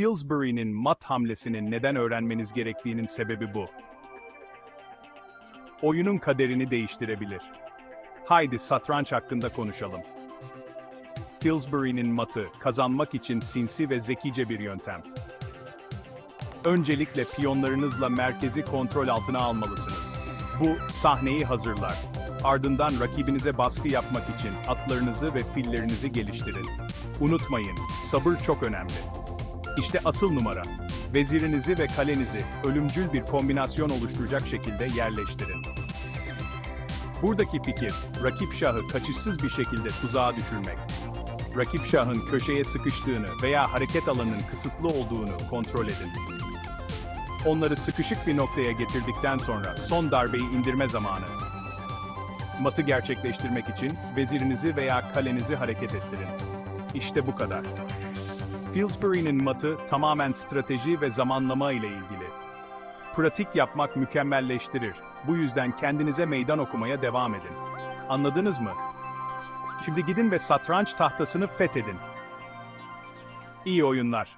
Pillsbury'nin mat hamlesinin neden öğrenmeniz gerektiğinin sebebi bu. Oyunun kaderini değiştirebilir. Haydi satranç hakkında konuşalım. Pillsbury'nin matı, kazanmak için sinsi ve zekice bir yöntem. Öncelikle piyonlarınızla merkezi kontrol altına almalısınız. Bu, sahneyi hazırlar. Ardından rakibinize baskı yapmak için atlarınızı ve fillerinizi geliştirin. Unutmayın, sabır çok önemli. İşte asıl numara. Vezirinizi ve kalenizi ölümcül bir kombinasyon oluşturacak şekilde yerleştirin. Buradaki fikir, rakip şahı kaçışsız bir şekilde tuzağa düşürmek. Rakip şahın köşeye sıkıştığını veya hareket alanının kısıtlı olduğunu kontrol edin. Onları sıkışık bir noktaya getirdikten sonra son darbeyi indirme zamanı. Matı gerçekleştirmek için vezirinizi veya kalenizi hareket ettirin. İşte bu kadar. Pillsbury'nin matı tamamen strateji ve zamanlama ile ilgili. Pratik yapmak mükemmelleştirir. Bu yüzden kendinize meydan okumaya devam edin. Anladınız mı? Şimdi gidin ve satranç tahtasını fethedin. İyi oyunlar.